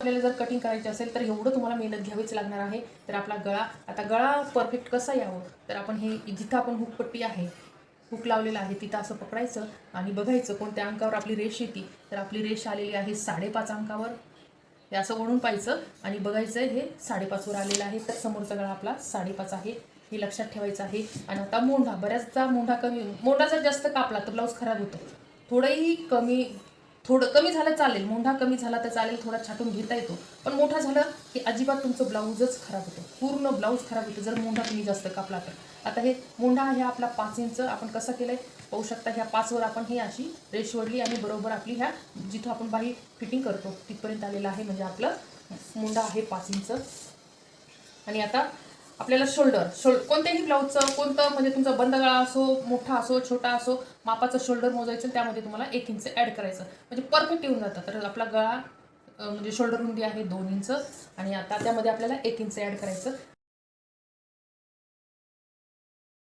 आपल्याला जर कटिंग करायची असेल तर एवढं तुम्हाला मेहनत घ्यावीच लागणार आहे. तर आपला गळा आता गळा परफेक्ट कसा यावं? तर आपण हे जिथं आपण हुकपट्टी आहे हुक लावलेला आहे तिथं असं पकडायचं आणि बघायचं कोणत्या अंकावर आपली रेष येते. तर आपली रेष आलेली आहे साडेपाच अंकावर. हे असं ओढून पाहायचं आणि बघायचं हे साडेपाचवर आलेलं आहे. तर समोरचा गळा आपला साडेपाच आहे. हे लक्षात ठेवायचं आहे. आणि आता मोंढा बऱ्याचदा मोंढा कमी मोंढा जर जास्त कापला तर ब्लाऊज खराब होतो. थोडंही कमी थोडं कमी झालं चालेल मोंढा कमी झाला तर चालेल थोडा छाटून घेता येतो. पण मोठा झालं की अजिबात तुमचं ब्लाऊजच खराब होतं. पूर्ण ब्लाऊज खराब होतं जर मोंढा तुम्ही जास्त कापला तर. आता हे मोंढा आहे आपला पाच इंच आपण कसं केलं आहे पाहू शकता ह्या पाचवर आपण ही अशी रेष वडली आणि बरोबर आपली ह्या जिथं आपण बाही फिटिंग करतो तिथपर्यंत आलेलं आहे म्हणजे आपलं मुंडा आहे पाच इंच. आणि आता आपल्याला शोल्डर शोल्ड कोणत्याही ब्लाऊजचं कोणतं म्हणजे तुमचा बंद गळा असो मोठा असो छोटा असो मापाचं शोल्डर मोजायचं त्यामध्ये तुम्हाला एक इंच ॲड करायचं. म्हणजे परफेक्ट येऊन जातं. तर आपला गळा म्हणजे शोल्डर रुंदी आहे दोन इंच आणि आता त्यामध्ये आपल्याला एक इंच ॲड करायचं.